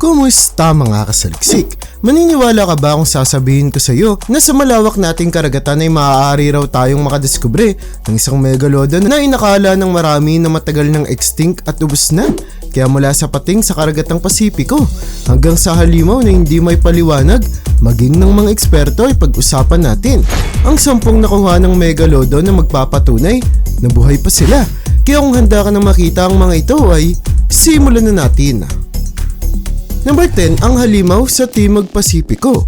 Kumusta mga kasaliksik? Maniniwala ka ba kung sasabihin ko sa iyo na sa malawak nating karagatan ay maaari raw tayong makadiskubre ng isang megalodon na inakala ng marami na matagal ng extinct at ubos na? Kaya mula sa pating sa karagatang Pasipiko hanggang sa halimaw na hindi may paliwanag, maging ng mga eksperto ay pag-usapan natin ang sampung nakuha ng megalodon na magpapatunay na buhay pa sila. Kaya kung handa ka na makita ang mga ito ay simulan na natin. Number 10, ang halimaw sa Timog Pasipiko.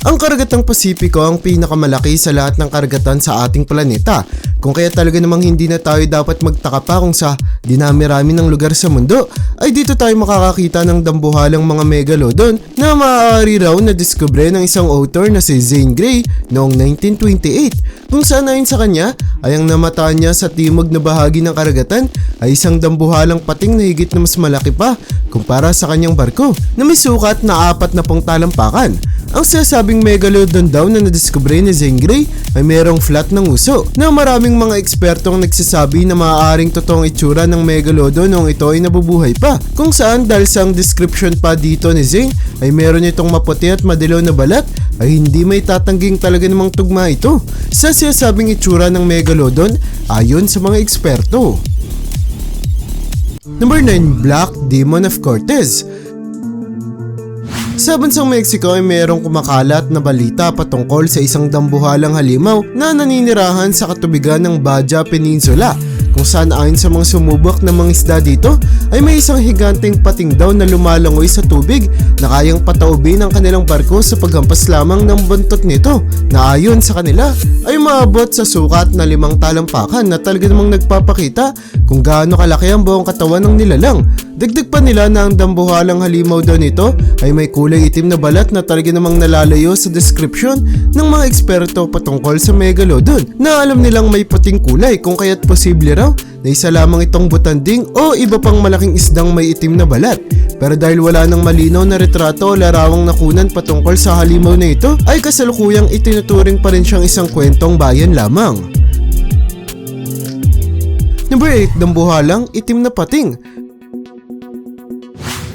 Ang karagatang Pasipiko ang pinakamalaki sa lahat ng karagatan sa ating planeta. Kung kaya talaga namang hindi na tayo dapat magtaka pa kung sa dinami-rami ng lugar sa mundo, ay dito tayo makakakita ng dambuhalang mga megalodon na maaari raw na diskubre ng isang author na si Zane Grey noong 1928 kung saan ayon sa kanya ay ang namataan niya sa timog na bahagi ng karagatan ay isang dambuhalang pating na higit na mas malaki pa kumpara sa kanyang barko na may sukat na apat na pong talampakan. Ang sinasabing megalodon daw na nadiskubre ni Zane Grey ay mayroong flat ng uso na maraming mga ekspertong nagsasabi na maaaring totoong itsura ng megalodon noong ito ay nabubuhay pa. Kung saan dahil sa ang description pa dito ni Zane ay meron itong maputi at madilaw na balat ay hindi may tatangging talaga namang tugma ito sa sinasabing itsura ng megalodon ayon sa mga eksperto. Number 9, Black Demon of Cortez. Sa bansang Mexico ay mayroong kumakalat na balita patungkol sa isang dambuhalang halimaw na naninirahan sa katubigan ng Baja Peninsula kung saan ayon sa mga sumubok ng mga isda dito ay may isang higanteng pating daw na lumalangoy sa tubig na kayang pataubin ang kanilang barko sa paghampas lamang ng buntot nito na ayon sa kanila ay maabot sa sukat na limang talampakan na talaga namang nagpapakita kung gaano kalaki ang buong katawan ng nilalang. Dagdag pa nila na ang dambuhalang halimaw daw nito ay may kulay itim na balat na talaga namang nalalayo sa description ng mga eksperto patungkol sa megalodon na alam nilang may puting kulay kung kaya't posible raw na isa lamang itong butanding o iba pang malaking isdang may itim na balat. Pero dahil wala nang malinaw na retrato o larawang nakunan patungkol sa halimaw na ito, ay kasalukuyang itinuturing pa rin siyang isang kwentong bayan lamang. Number 8, dambuhalang itim na pating.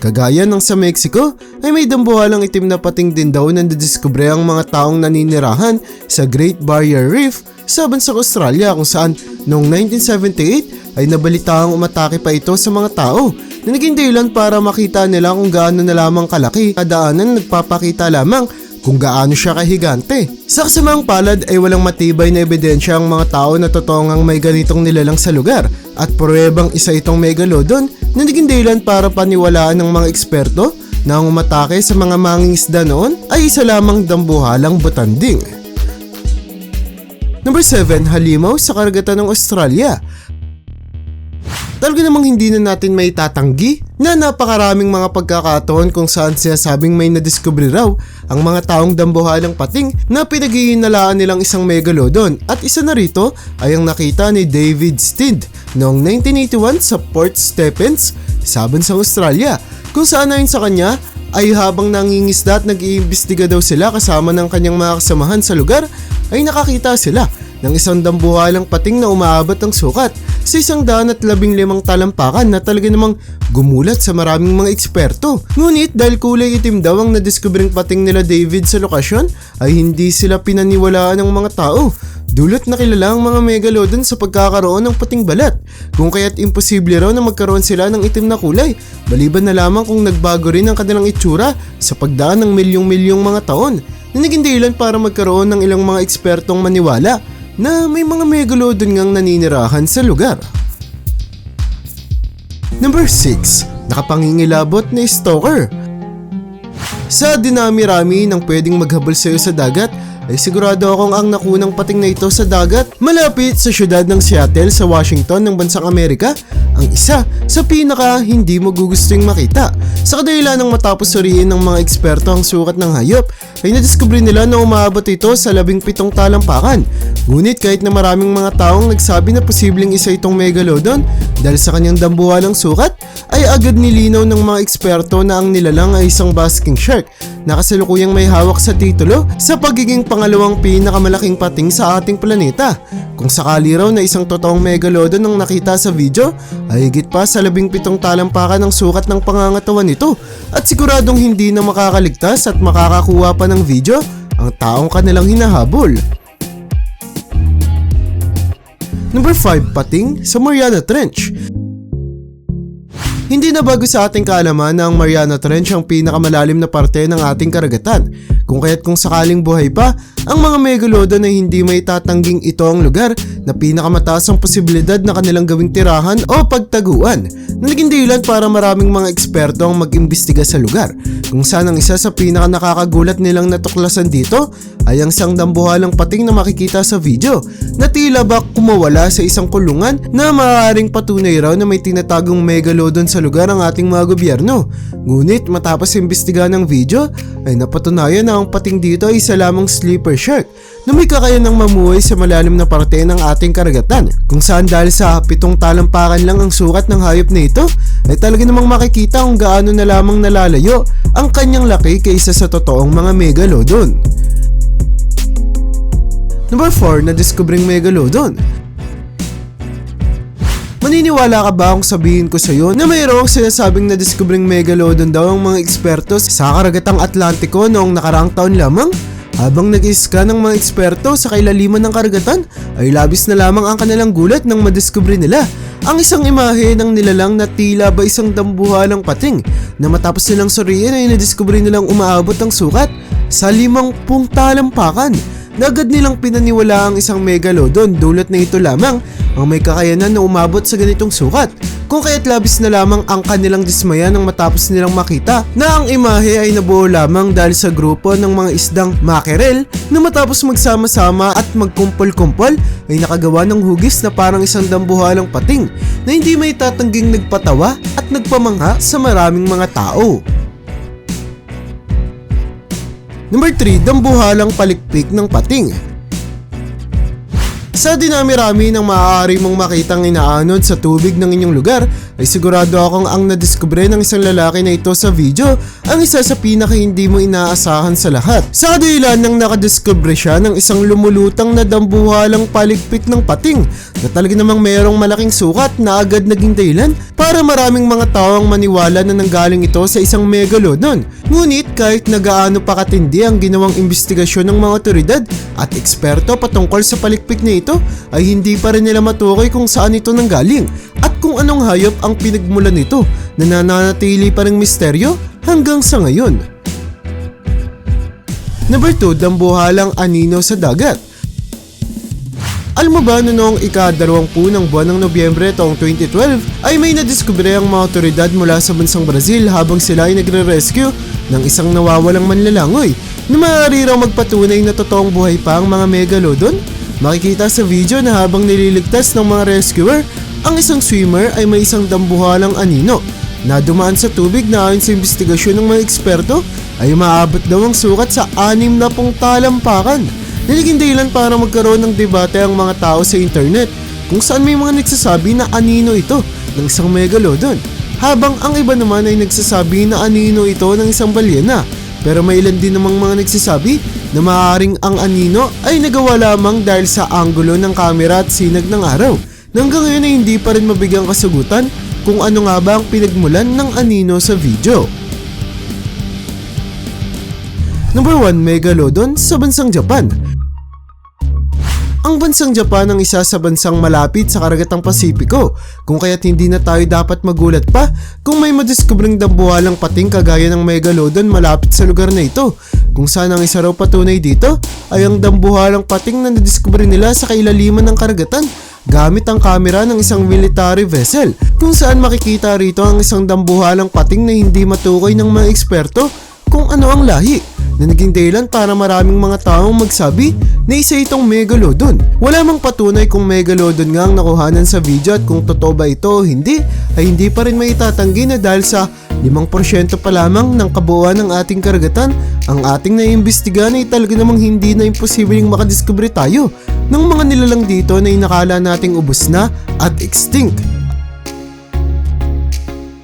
Kagaya ng sa Mexico, ay may dambuhalang itim na pating din daw na nadiskubre ang mga taong naninirahan sa Great Barrier Reef sa bansang Australia kung saan noong 1978 ay nabalitaang umatake pa ito sa mga tao na naging dahilan para makita nila kung gaano na lamang kalaki kadaanan nagpapakita lamang kung gaano siya kahigante. Sa kasamang palad ay walang matibay na ebidensya ang mga tao na totoong may ganitong nilalang sa lugar at pruwebang isa itong megalodon na naging dahilan para paniwalaan ng mga eksperto na ang umatake sa mga mangingisda noon ay isa lamang dambuhalang butanding. Number 7, halimaw sa karagatan ng Australia. Talaga namang hindi na natin may tatanggi na napakaraming mga pagkakataon kung saan sinasabing may nadiskubre raw ang mga taong dambuhalang pating na pinaghihinalaan nilang isang megalodon at isa na rito ay ang nakita ni David Steed noong 1981 sa Port Stephens sa bansang Australia kung saan ayon sa kanya ay habang nangingisda at nag-iimbestiga daw sila kasama ng kanyang mga kasamahan sa lugar ay nakakita sila ng isang dambuhalang pating na umaabot ng sukat sa isang daan at labing limang talampakan na talaga namang gumulat sa maraming mga eksperto. Ngunit dahil kulay itim daw ang nadiskubring pating nila David sa lokasyon ay hindi sila pinaniwalaan ng mga tao. Dulot na kilala ang mga megalodon sa pagkakaroon ng pating balat kung kaya't imposible raw na magkaroon sila ng itim na kulay maliban na lamang kung nagbago rin ang kanilang itsura sa pagdaan ng milyong-milyong mga taon na naging dahilan para magkaroon ng ilang mga ekspertong maniwala na may mga megalodon ngang naninirahan sa lugar. Number 6. Nakapangingilabot na stalker. Sa dinami-rami ng pwedeng maghabol sa iyo sa dagat, ay sigurado akong ang nakunang pating na ito sa dagat malapit sa syudad ng Seattle sa Washington ng bansang Amerika ang isa sa pinaka hindi mo makita. Sa kadahilan ng matapos suriin ng mga eksperto ang sukat ng hayop ay nadiskubre nila na umaabot ito sa labing pitong talampakan. Ngunit kahit na maraming mga taong nagsabi na posibleng isa itong megalodon dahil sa kanyang dambuhalang sukat, ay agad nilinaw ng mga eksperto na ang nilalang ay isang basking shark na kasalukuyang may hawak sa titulo sa pagiging pangalawang pinakamalaking pating sa ating planeta. Kung sakali raw na isang totoong megalodon ang nakita sa video, ay higit pa sa labing pitong talampakan ng sukat ng pangangatawan nito at siguradong hindi na makakaligtas at makakakuha pa ng video ang taong kanilang hinahabol. Number 5, pating sa Mariana Trench. Hindi na bago sa ating kaalaman na ang Mariana Trench ang pinakamalalim na parte ng ating karagatan. Kung kaya't kung sakaling buhay pa, ang mga megalodon ay hindi may tatangging ito ang lugar na pinakamataas ang posibilidad na kanilang gawing tirahan o pagtaguan na naging dahilan para maraming mga eksperto ang mag-imbestiga sa lugar kung saan ang isa sa pinaka nakakagulat nilang natuklasan dito ay ang isang dambuhalang pating na makikita sa video na tila ba kumawala sa isang kulungan na maaaring patunay raw na may tinatagong megalodon sa lugar ang ating mga gobyerno. Ngunit matapos imbestiga ng video ay napatunayan na ang pating dito ay isa lamang sleeper shark na may kakayanang mamuhay sa malalim na parte ng ating karagatan kung saan dahil sa pitong talampakan lang ang sukat ng hayop na ito ay talaga namang makikita kung gaano na lamang nalalayo ang kanyang laki kaysa sa totoong mga megalodon. Number 4 na diskubring megalodon. Maniniwala ka ba kung sabihin ko sa iyo na mayroong sinasabing na diskubring megalodon daw ang mga eksperto sa karagatang Atlantiko noong nakaraang taon lamang? Habang nag-iska ng mga eksperto sa kailaliman ng karagatan, ay labis na lamang ang kanilang gulat nang madiskubre nila ang isang imahe ng nilalang na tila ba isang dambuhalang pating na matapos nilang suriin ay nadiskubre nilang umaabot ang sukat sa limang pung talampakan na agad nilang pinaniwala ang isang megalodon dulot na ito lamang ang may kakayanan na umabot sa ganitong sukat. Kung kaya't labis na lamang ang kanilang dismaya nang matapos nilang makita na ang imahe ay nabuo lamang dahil sa grupo ng mga isdang mackerel na matapos magsama-sama at magkumpol-kumpol ay nakagawa ng hugis na parang isang dambuhalang pating na hindi may tatangging nagpatawa at nagpamangha sa maraming mga tao. Number 3, dambuhalang palikpik ng pating. Sa dinami-rami ng maaari mong makitang inaanod sa tubig ng inyong lugar, ay sigurado akong ang nadiskubre ng isang lalaki na ito sa video ang isa sa pinaka hindi mo inaasahan sa lahat. Sa dahilan nang nakadiskubre siya ng isang lumulutang na dambuhalang palikpik ng pating na talaga namang mayroong malaking sukat na agad naging dahilan para maraming mga tao ang maniwala na nanggaling ito sa isang megalodon. Ngunit kahit nagaano pa katindi ang ginawang investigasyon ng mga otoridad at eksperto patungkol sa palikpik na ito ay hindi pa rin nila matukoy kung saan ito nanggaling at kung anong hayop ang pinagmulan nito na nananatili pa ring misteryo hanggang sa ngayon. Number 2, dambuhalang anino sa dagat. Alam mo ba na noong ika-20 ng buwan ng Nobyembre taong 2012 ay may nadiskubre ang mga otoridad mula sa bansang Brazil habang sila ay nagre-rescue ng isang nawawalang manlalangoy na maaari raw magpatunay na totoong buhay pa ang mga megalodon? Makikita sa video na habang nililigtas ng mga rescuer, ang isang swimmer ay may isang dambuhalang anino na dumaan sa tubig na ayon sa investigasyon ng mga eksperto ay maabot daw ang sukat sa anim na pong talampakan. Naging dahilan para magkaroon ng debate ang mga tao sa internet kung saan may mga nagsasabi na anino ito ng isang megalodon habang ang iba naman ay nagsasabi na anino ito ng isang balyena pero may ilan din namang mga nagsasabi na maaaring ang anino ay nagawa lamang dahil sa anggulo ng kamera at sinag ng araw. Hanggang ngayon ay hindi pa rin mabigyang kasagutan kung ano nga ba ang pinagmulan ng anino sa video. Number 1, Megalodon sa bansang Japan. Ang bansang Japan ang isa sa bansang malapit sa karagatang Pasipiko, kung kaya't hindi na tayo dapat magulat pa kung may madiskubreng dambuhalang pating kagaya ng Megalodon malapit sa lugar na ito. Kung saan ang isa raw patunay dito ay ang dambuhalang pating na nadiskubre nila sa kailaliman ng karagatan gamit ang kamera ng isang military vessel kung saan makikita rito ang isang dambuhalang pating na hindi matukoy ng mga eksperto kung ano ang lahi. na naging dahilan para maraming mga taong magsabi na isa itong Megalodon. Wala mang patunay kung Megalodon nga ang nakuhanan sa video at kung totoo ba ito o hindi ay hindi pa rin maitatanggi na dahil sa 5% pa lamang ng kabuuan ng ating karagatan ang ating naiimbestigahan ay talaga namang hindi na imposibleng makadiskubre tayo ng mga nilalang dito na inakala nating ubos na at extinct.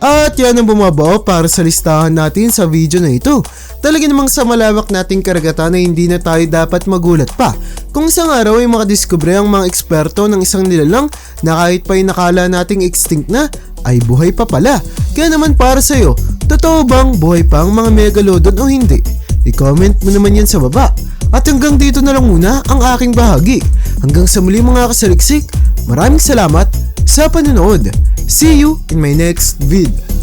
At yan ang bumabao para sa listahan natin sa video na ito. Talaga namang sa malawak nating karagatan ay hindi na tayo dapat magulat pa. Kung isang araw ay makadiskubre ang mga eksperto ng isang nilalang na kahit pa nakala nating extinct na, ay buhay pa pala. Kaya naman para sa'yo, totoo bang buhay pa ang mga megalodon o hindi? I-comment mo naman yan sa baba. At hanggang dito na lang muna ang aking bahagi. Hanggang sa muli mga kasaliksik, maraming salamat sa panonood. See you in my next vid.